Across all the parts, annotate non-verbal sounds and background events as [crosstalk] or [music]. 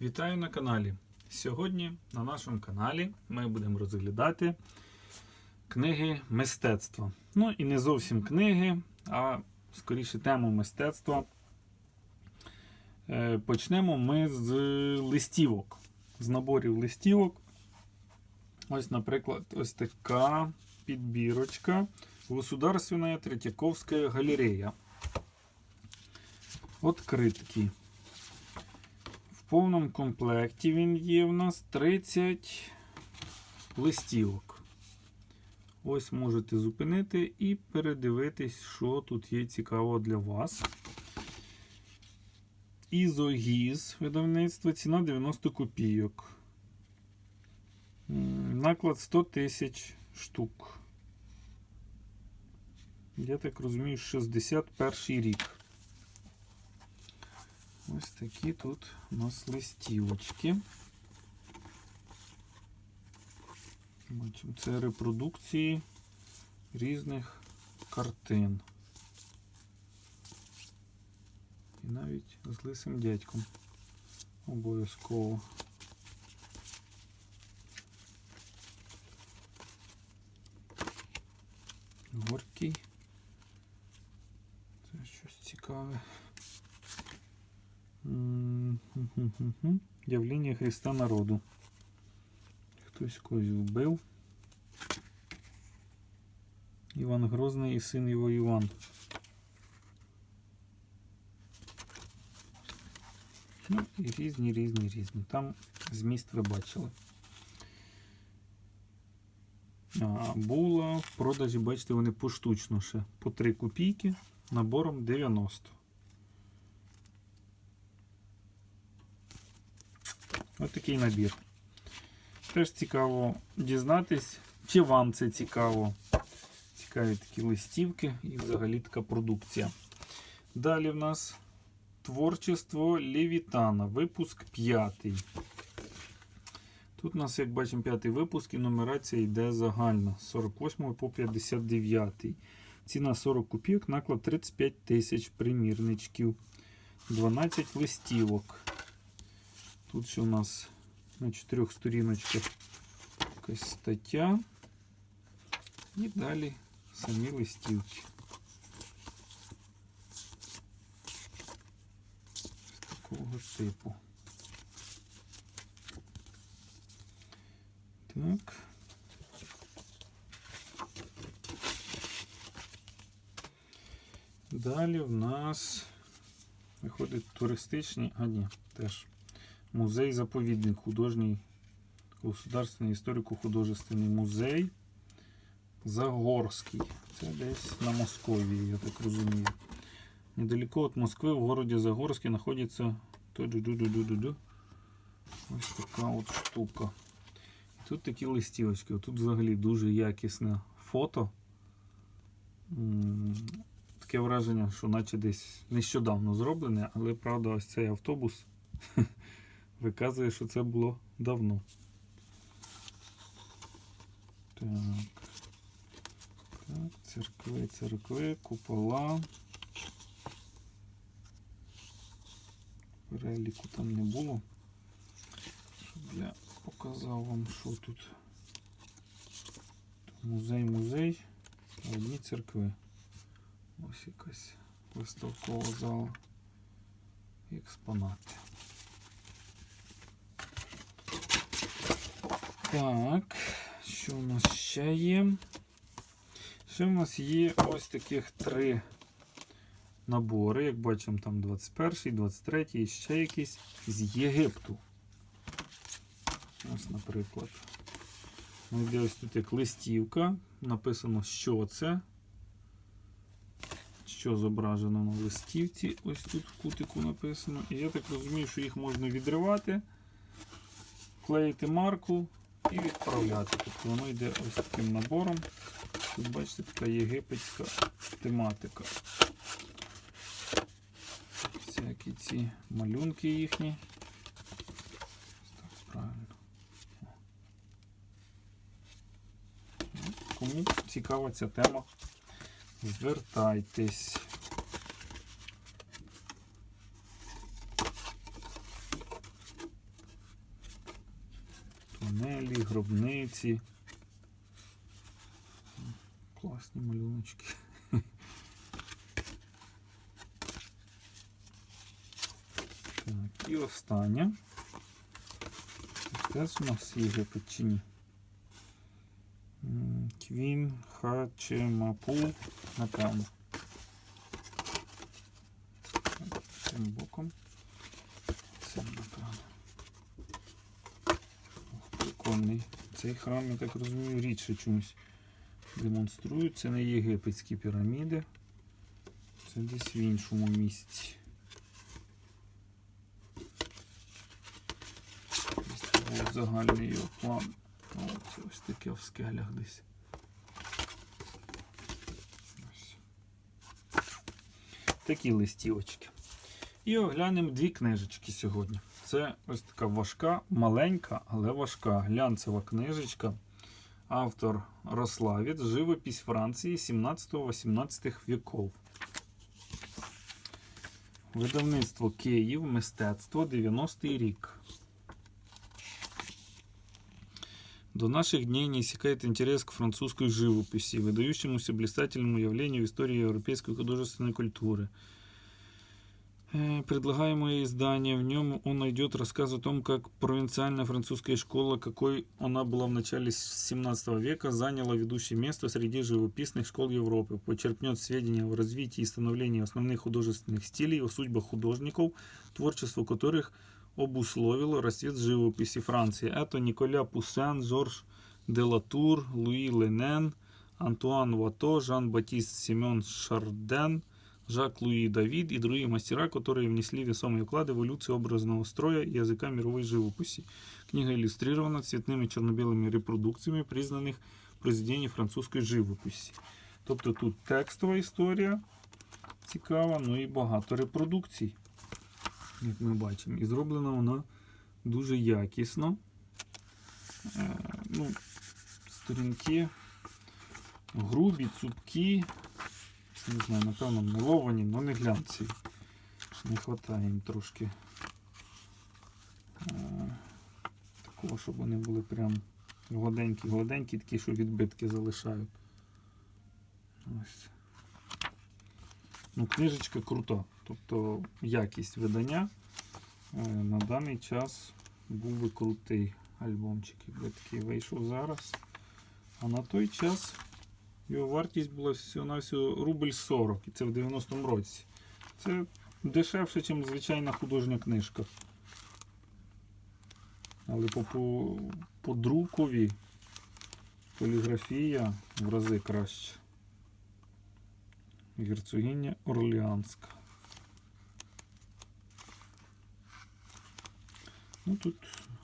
Вітаю на каналі. Сьогодні на нашому каналі ми будемо розглядати книги мистецтва. Ну і не зовсім книги, а скоріше тему мистецтва. Е, Почнемо ми з листівок, з наборів листівок. Ось, наприклад, ось така підбірочка. Государственная Третьяковская галерея. Откритки. Повному комплекті він є в нас 30 листівок. Ось можете зупинити і передивитись, що тут є цікаво для вас. Ізогіз видавництво, ціна 90 копійок. Наклад 100 тисяч штук. Я так розумію, 61 рік. Ось такі тут у нас листівочки. Бачимо, це репродукції різних картин. І навіть з лисим дядьком. Обов'язково. Горький. Це щось цікаве. М. Явлення Христа народу. Хтось когось вбив. Іван Грозний і син його Іван. Ну і різні, різні, різні. Там зміст ви бачили. А, була в продажі, бачите, вони поштучно ще по 3 копійки набором 90. Ось такий набір. Теж цікаво дізнатись, чи вам це цікаво. Цікаві такі листівки і взагалі така продукція. Далі в нас творчество Левітана, випуск 5. Тут у нас, як бачимо, п'ятий випуск і нумерація йде загальна з 48 по 59. Ціна 40 копійок, наклад 35 тисяч примірничків. 12 листівок. Тут ще у нас на чотирьох сторіночках якась стаття. І далі самі листівки. З такого типу. Так. Далі в нас виходить туристичний, а ні, теж музей-заповідник, художній государственний історико-художественний музей Загорський. Це десь на Московії, я так розумію. Недалеко от Москвы в городе Загорске находится ось така от штука. І тут такі листівочки. Тут взагалі дуже якісне фото. Таке враження, що наче десь нещодавно зроблене, але правда, ось цей автобус [laughs] виказує, що це було давно. Так. Так, церкви, церкви, купола. Переліку там не було. Щоб я показав вам, що тут. Музей, музей, а одні церкви. Ось якась виставкова зала. Експонати. Так, що у нас ще є? Ще в нас є ось таких три набори. Як бачимо, там 21, 23 і ще якийсь з Єгипту. Ось, наприклад. Ну, йде ось тут як листівка. Написано, що це. Що зображено на листівці. Ось тут в кутику написано. І я так розумію, що їх можна відривати, клеїти марку і відправляти. Тобто воно йде ось таким набором. Тут бачите, така єгипетська тематика. Всякі ці малюнки їхні. Так, правильно. Ну, Кому цікава ця тема, звертайтесь. Панелі, гробниці. Класні малюночки. Так, і останнє. Це ж у нас Єгипет чи ні? Квін Хачемапу, напевно. Цим боком. Цим боком. Ох, прикольний. Цей храм, я так розумію, рідше чомусь демонструють. Це не єгипетські піраміди. Це десь в іншому місці. Ось був загальний його план. Ну, Ось, ось таке в скелях десь. Ось. Такі листівочки. І оглянемо дві книжечки сьогодні. Це ось така важка, маленька, але важка глянцева книжечка. Автор Рославець, живопись Франції 17-18 віков. Видавництво Київ, мистецтво 90-й рік. До наших дней не иссякает интерес к французской живописи, выдающемуся блистательному явлению в истории европейской художественной культуры Э, Предлагаемое издание, в нем он найдет рассказ о том, как провинциальная французская школа, какой она была в начале 17 века, заняла ведущее место среди живописных школ Европы, почерпнет сведения о развитии и становлении основных художественных стилей, о судьбах художников, творчество которых обусловило расцвет живописи Франции. Это Николя Пуссен, Жорж Делатур, Луи Ленен, Антуан Вато, Жан-Батист Семен Шарден, Жак-Луи Давид и другие мастера, которые внесли весомый вклад в эволюцию образного строя и языка мировой живописи. Книга иллюстрирована цветными черно-белыми репродукціями признанных произведений французької живописі. Тобто тут текстова історія цікава, ну і багато репродукцій, як ми бачимо. І зроблена вона дуже якісно. Е, ну, сторінки грубі, цупкі, не знаю, напевно, меловані, але не глянці. Не вистачає їм трошки е, такого, щоб вони були прям гладенькі, гладенькі, такі, що відбитки залишають. Ось. Ну, книжечка крута. Тобто якість видання е, на даний час був би крутий альбомчик, якби такий вийшов зараз. А на той час його вартість була всього-навсього рубль 40, і це в 90-му році. Це дешевше, ніж звичайна художня книжка. Але по, по, по друкові поліграфія в рази краще. Герцогиня Орлеанська. Ну тут,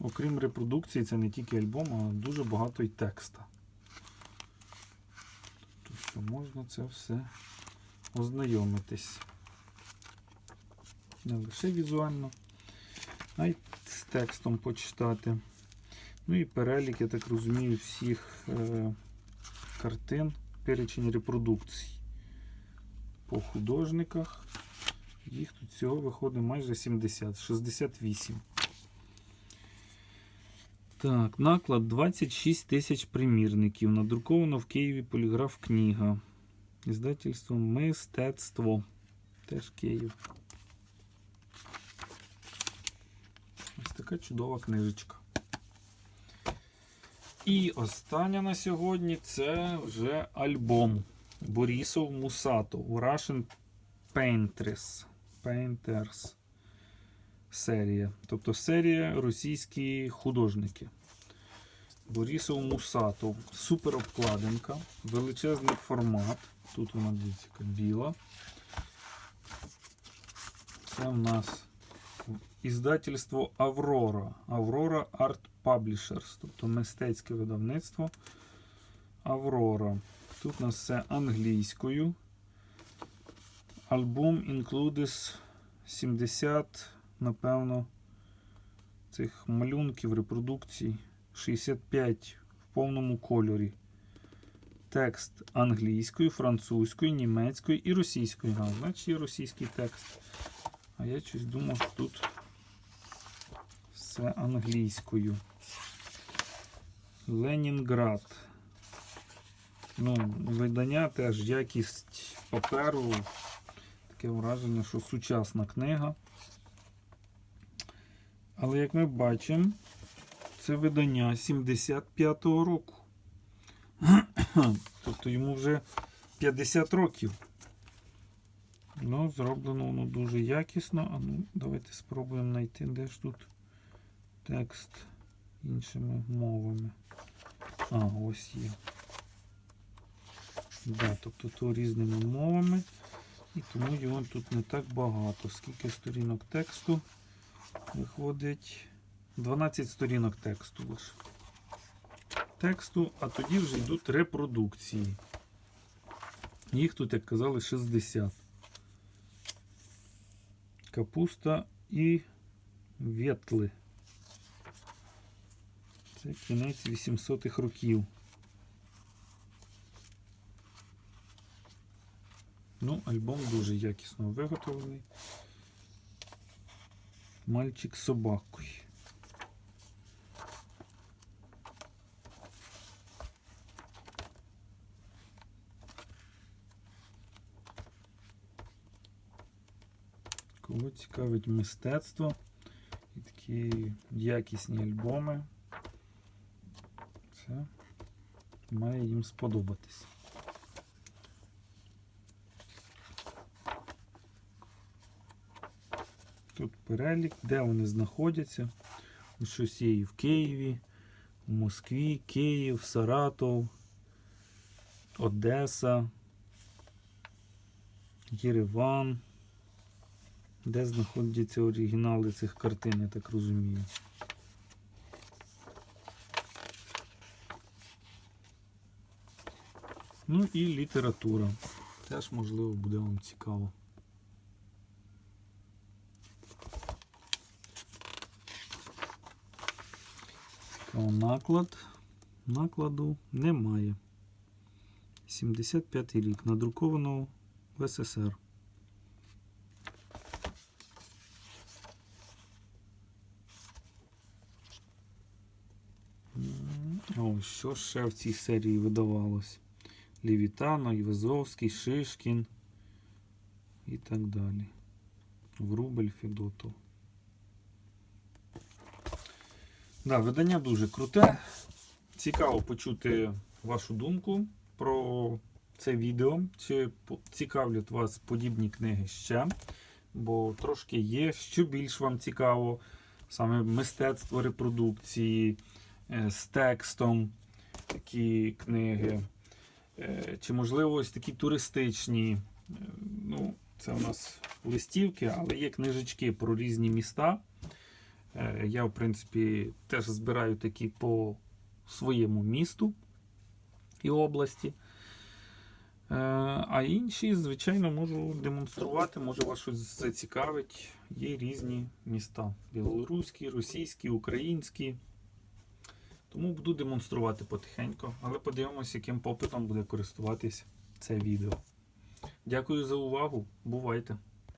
окрім репродукції, це не тільки альбом, а дуже багато й текста. Що можна це все ознайомитись. Не лише візуально, а й з текстом почитати. Ну і перелік, я так розумію, всіх е, картин, перечень репродукцій по художниках. Їх тут всього виходить майже 70, 68. Так, наклад 26 тисяч примірників. Надруковано в Києві поліграф книга. Іздательство Мистецтво. Теж Київ. Ось така чудова книжечка. І остання на сьогодні це вже альбом Борисов Мусатов Russian Painters. Painters. Серія. Тобто серія російські художники. Борисов Мусатов. Супер обкладинка. Величезний формат. Тут вона дивіться, біла. Це в нас іздательство Аврора. Аврора Art Publishers. Тобто мистецьке видавництво Аврора. Тут у нас все англійською. Альбом includes 70, напевно, цих малюнків, репродукцій. 65 в повному кольорі. Текст англійською, французькою, німецькою і російською. А, значить є російський текст. А я щось думав, що тут все англійською. Ленінград. Ну, видання теж якість паперу. Таке враження, що сучасна книга. Але як ми бачимо, це видання 75-го року. [coughs] тобто йому вже 50 років. Ну, зроблено воно дуже якісно. А ну, давайте спробуємо знайти, де ж тут текст іншими мовами. А, ось є. Да, тобто то різними мовами. І тому його тут не так багато. Скільки сторінок тексту виходить? 12 сторінок тексту лише. Тексту, а тоді вже йдуть репродукції. Їх тут, як казали, 60. Капуста і ветли. Це кінець 800-х років. Ну, альбом дуже якісно виготовлений. Мальчик з собакою. Кого цікавить мистецтво і такі якісні альбоми, це має їм сподобатись. Тут перелік, де вони знаходяться. Ось Щось є і в Києві, в Москві, Київ, Саратов, Одеса, Єреван. Де знаходяться оригінали цих картин, я так розумію. Ну і література. Теж, можливо, буде вам цікаво. Наклад. Накладу немає. 75 рік. Надруковано в СССР. О, що ще в цій серії видавалось? Лівітано, Івезовський, Шишкін і так далі. Врубель, Федотов. Да, видання дуже круте. Цікаво почути вашу думку про це відео. Чи цікавлять вас подібні книги ще? Бо трошки є, що більш вам цікаво, саме мистецтво репродукції е, з текстом, такі книги. Е, Чи можливо ось такі туристичні. Е, Ну, це у нас листівки, але є книжечки про різні міста. Е, Я, в принципі, теж збираю такі по своєму місту і області. Е, А інші, звичайно, можу демонструвати, може вас щось зацікавить. Є різні міста: білоруські, російські, українські. Тому буду демонструвати потихеньку, але подивимося, яким попитом буде користуватись це відео. Дякую за увагу. Бувайте!